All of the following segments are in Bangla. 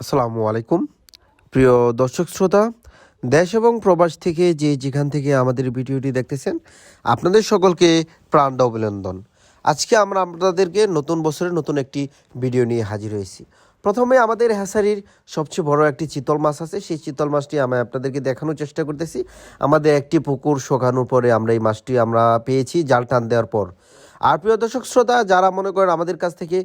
আসসালামু আলাইকুম। প্রিয় দর্শক শ্রোতা, দেশ এবং প্রবাস থেকে যে যেখান থেকে আমাদের ভিডিওটি দেখতেছেন, আপনাদের সকলকে প্রাণ অভিনন্দন। আজকে আমরা আপনাদেরকে নতুন বছরের নতুন একটি ভিডিও নিয়ে হাজির হয়েছি। প্রথমে আমাদের হ্যাসারির সবচেয়ে বড় একটি চিতল মাছ আছে, সেই চিতল মাছটি আমি আপনাদেরকে দেখানোর চেষ্টা করতেছি। আমাদের একটি পুকুর শোকানোর পরে আমরা এই মাছটি আমরা পেয়েছি জাল টান দেওয়ার পর। আর প্রিয় দর্শক শ্রোতা, যারা মনে করেন আমাদের কাছ থেকে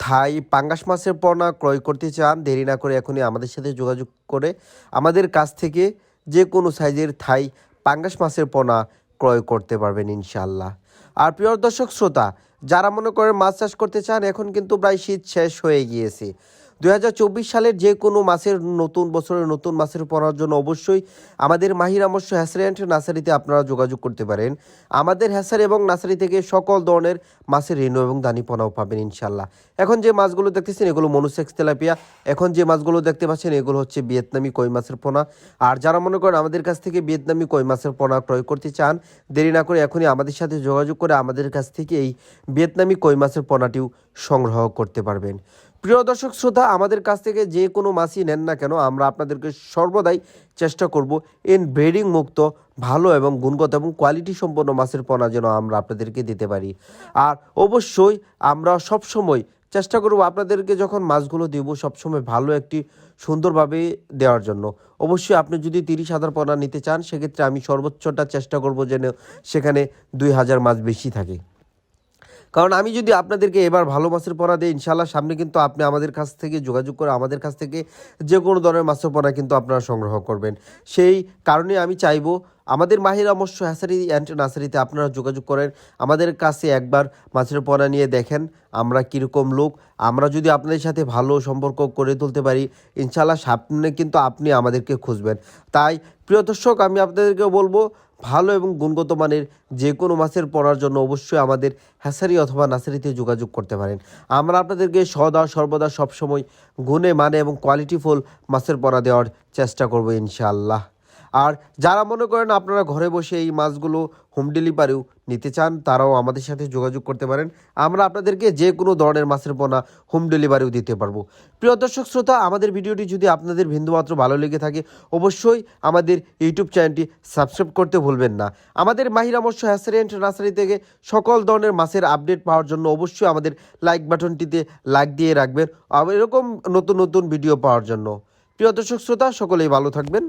থাই পাঙ্গাস মাছের পণ্য ক্রয় করতে চান, দেরি না করে এখনই আমাদের সাথে যোগাযোগ করে আমাদের কাছ থেকে যে কোনো সাইজের থাই পাঙ্গাস মাছের পোনা ক্রয় করতে পারবেন ইনশাল্লাহ আর প্রিয় দর্শক শ্রোতা, যারা মনে করেন মাছ চাষ করতে চান, এখন কিন্তু প্রায় শীত শেষ হয়ে গিয়েছে। দুই হাজার চব্বিশ সালের যে কোনো মাসের নতুন বছরের নতুন মাছের পড়ার জন্য অবশ্যই আমাদের মাহির আমস্য হ্যাসারি অ্যান্ড নার্সারিতে আপনারা যোগাযোগ করতে পারেন। আমাদের হ্যাসারি এবং নার্সারি থেকে সকল ধরনের মাছের রেণু এবং দানি পোনাও পাবেন ইনশাল্লাহ এখন যে মাছগুলো দেখতেছেন, এগুলো মনুসেক্স তেলাপিয়া। এখন যে মাছগুলো দেখতে পাচ্ছেন, এগুলো হচ্ছে ভিয়েতনামি কই মাছের পোনা। আর যারা মনে করেন আমাদের কাছ থেকে ভিয়েতনামি কই মাছের পোনা ক্রয় করতে চান, দেরি না করে এখনই আমাদের সাথে যোগাযোগ করে আমাদের কাছ থেকে এই ভিয়েতনামি কই মাছের পোনাটিও সংগ্রহ করতে পারবেন। প্রিয় দর্শক, শ্রোতা, আমাদের কাছ থেকে যে কোনো মাছই নেন না কেন, আমরা আপনাদেরকে সর্বদাই চেষ্টা করব এন ব্রিডিং মুক্ত, ভালো এবং গুণগত এবং কোয়ালিটি সম্পন্ন মাছের পোনা যেন আমরা আপনাদেরকে দিতে পারি। আর অবশ্যই আমরা সবসময় চেষ্টা করব আপনাদেরকে যখন মাছগুলো দেবো, সবসময় ভালো একটি সুন্দরভাবে দেওয়ার জন্য। অবশ্যই আপনি যদি তিরিশ হাজার পোনা নিতে চান, সেক্ষেত্রে আমি সর্বোচ্চটা চেষ্টা করব যেন সেখানে দুই হাজার মাছ বেশি থাকে। কারণ আমি যদি আপনাদেরকে এবার ভালো মাছের পোনা দিই ইনশাল্লাহ সামনে কিন্তু আপনি আমাদের কাছ থেকে যোগাযোগ করে আমাদের কাছ থেকে যে কোনো ধরনের মাছের পোনা কিন্তু আপনারা সংগ্রহ করবেন। সেই কারণে আমি চাইব আমাদের মাহির অবশ্য হ্যাসারি অ্যান্ড নার্সারিতে আপনারা যোগাযোগ করেন। আমাদের কাছে একবার মাছের পোনা নিয়ে দেখেন আমরা কীরকম লোক। আমরা যদি আপনাদের সাথে ভালো সম্পর্ক করে তুলতে পারি ইনশাল্লাহ সামনে কিন্তু আপনি আমাদেরকে খুঁজবেন। তাই প্রিয় দর্শক, আমি আপনাদেরকে বলব ভালো এবং গুণগত মানের যে কোনো মাছের পড়ার জন্য অবশ্যই আমাদের হ্যাসারি অথবা নার্সারিতে যোগাযোগ করতে পারেন। আমরা আপনাদেরকে সদা সর্বদা সবসময় গুণে মানে এবং কোয়ালিটিফুল মাছের পড়া দেওয়ার চেষ্টা করব ইনশাআল্লাহ। আর যারা মনে করেন আপনারা ঘরে বসে এই মাছগুলো হোম ডেলিভারিও নিতে চান, তারাও আমাদের সাথে যোগাযোগ করতে পারেন। আমরা আপনাদেরকে যে কোনো ধরনের মাছের পোনা হোম ডেলিভারিও দিতে পারব। প্রিয় দর্শক শ্রোতা, আমাদের ভিডিওটি যদি আপনাদের বিন্দুমাত্র ভালো লেগে থাকে, অবশ্যই আমাদের ইউটিউব চ্যানেলটি সাবস্ক্রাইব করতে ভুলবেন না। আমাদের মাহির অবশ্য হ্যাসারিয়েন্ট নার্সারি থেকে সকল ধরনের মাছের আপডেট পাওয়ার জন্য অবশ্যই আমাদের লাইক বাটনটিতে লাইক দিয়ে রাখবেন এরকম নতুন নতুন ভিডিও পাওয়ার জন্য। প্রিয় দর্শক শ্রোতা, সকলেই ভালো থাকবেন।